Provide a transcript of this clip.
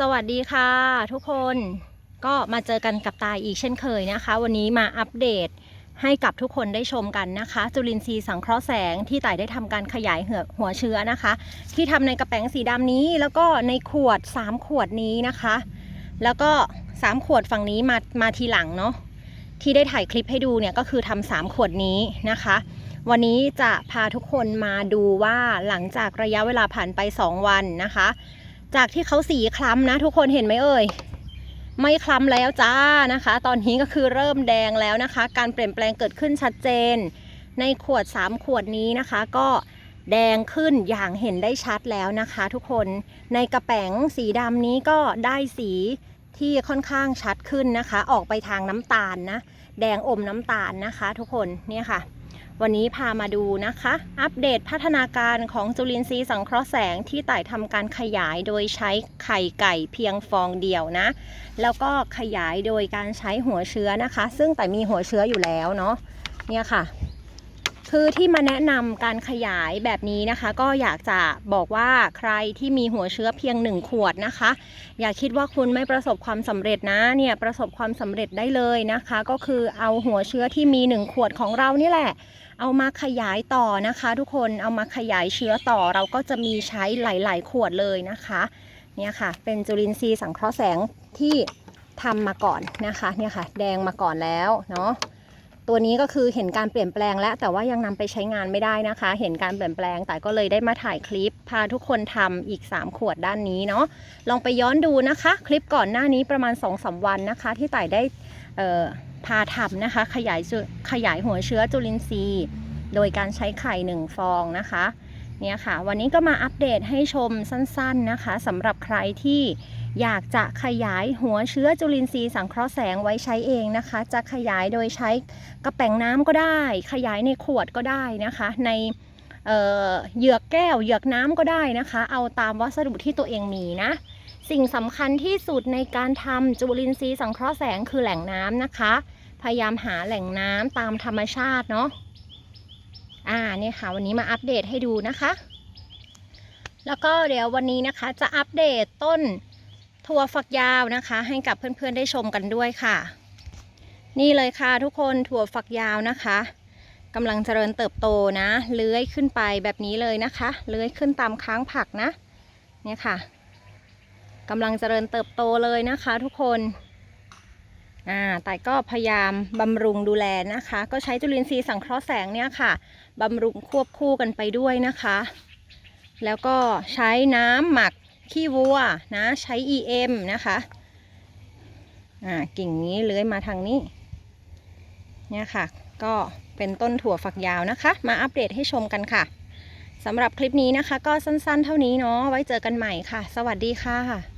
สวัสดีค่ะทุกคนก็มาเจอกันกับตายอีกเช่นเคยนะคะ วันนี้มาอัปเดตให้กับทุกคนได้ชมกันนะคะ จุลินทรีย์สังเคราะห์แสงที่ต่ายได้ทำการขยายหัวหัวเชื้อนะคะ ที่ทำในกระแป้งสีดำนี้ แล้วก็ในขวด 3 ขวดนี้นะคะ แล้วก็ 3 ขวดฝั่งนี้มามาทีหลังเนาะที่ได้ถ่ายคลิปให้ดูเนี่ยก็คือทำสามขวดนี้นะคะ วันนี้จะพาทุกคนมาดูว่าหลังจากระยะเวลาผ่านไป 2 วันนะคะ จากที่เขาสีคล้ำนะ ทุกคนเห็นไหมเอ่ยไม่คล้ำแล้วจ้านะคะ ตอนนี้ก็คือเริ่มแดงแล้วนะคะ การเปลี่ยนแปลงเกิดขึ้นชัดเจน ในขวด 3 ขวดนี้นะคะ ก็แดงขึ้นอย่างเห็นได้ชัดแล้วนะคะ ทุกคนในกระแป๋งสีดำนี้ก็ได้สีที่ค่อนข้างชัดขึ้นนะคะ ออกไปทางน้ำตาลนะ แดงอมน้ำตาลนะคะ ทุกคนเนี่ยค่ะ วันนี้พามาดูนะคะ อัปเดตพัฒนาการของจุลินทรีย์สังเคราะห์แสงที่ต่ายทำการขยายโดยใช้ไข่ไก่เพียงฟองเดียวนะ แล้วก็ขยายโดยการใช้หัวเชื้อนะคะ ซึ่งแต่มีหัวเชื้ออยู่แล้วเนาะเนี่ยค่ะ คือที่มาแนะนำการขยายแบบนี้นะคะ ก็อยากจะบอกว่าใครที่มีหัวเชื้อเพียงหนึ่งขวดนะคะ อย่าคิดว่าคุณไม่ประสบความสำเร็จนะเนี่ยประสบความสำเร็จได้เลยนะคะ ก็คือเอาหัวเชื้อที่มีหนึ่งขวดของเรานี่แหละ เอามาขยายต่อนะคะ ทุกคนเอามาขยายเชื้อต่อเราก็จะมีใช้หลาย ๆ ขวดเลยนะคะเนี่ยค่ะ เป็นจุลินทรีย์สังเคราะห์แสงที่ทำมาก่อนนะคะเนี่ยค่ะ แดงมาก่อนแล้วเนาะ ตัวนี้ก็คือเห็นการเปลี่ยนแปลงแล้ว แต่ว่ายังนำไปใช้งานไม่ได้นะคะ เห็นการเปลี่ยนแปลง แต่ก็เลยได้มาถ่ายคลิป พาทุกคนทำอีก 3 ขวดด้านนี้เนาะลองไปย้อนดูนะคะ คลิปก่อนหน้านี้ประมาณ2อสวันนะคะ ที่ต่ายได้พาทำนะคะ ขยายขยายหัวเชื้อจุลินทรีย์ โดยการใช้ไข่หนึ่งฟองนะคะเนี่ยค่ะ วันนี้ก็มาอัปเดตให้ชมสั้นๆนะคะสำหรับใครที่ อยากจะขยายหัวเชื้อจุลินทรีย์สังเคราะห์แสงไว้ใช้เองนะคะ จะขยายโดยใช้กระแป้งน้ำก็ได้ ขยายในขวดก็ได้นะคะ ในเหยือกแก้วเหยือกน้ำก็ได้นะคะ เอาตามวัสดุที่ตัวเองมีนะ สิ่งสำคัญที่สุดในการทำจุลินทรีย์สังเคราะห์แสงคือแหล่งน้ำนะคะ พยายามหาแหล่งน้ำตามธรรมชาติเนาะอ่าเนี่ยค่ะวันนี้มาอัปเดตให้ดูนะคะ แล้วก็เดี๋ยววันนี้นะคะจะอัปเดตต้น ถั่วฝักยาวนะคะ ให้กับเพื่อนๆได้ชมกันด้วยค่ะ นี่เลยค่ะทุกคนถั่วฝักยาวนะคะกำลังเจริญเติบโตนะเลื้อยขึ้นไปแบบนี้เลยนะคะเลื้อยขึ้นตามค้างผักนะเนี่ยค่ะกำลังเจริญเติบโตเลยนะคะ ทุกคนอ่าแต่ก็พยายามบำรุงดูแลนะคะ ก็ใช้จุลินทรีย์สังเคราะห์แสงเนี่ยค่ะบำรุงควบคู่กันไปด้วยนะคะ แล้วก็ใช้น้ำหมัก ขี้วัวนะใช้ EM นะคะอ่ากิ่งนี้เลื้อยมาทางนี้เนี่ยค่ะ ก็เป็นต้นถั่วฝักยาวนะคะ มาอัปเดตให้ชมกันค่ะสำหรับคลิปนี้นะคะ ก็สั้นๆเท่านี้เนาะไว้เจอกันใหม่ค่ะ สวัสดีค่ะ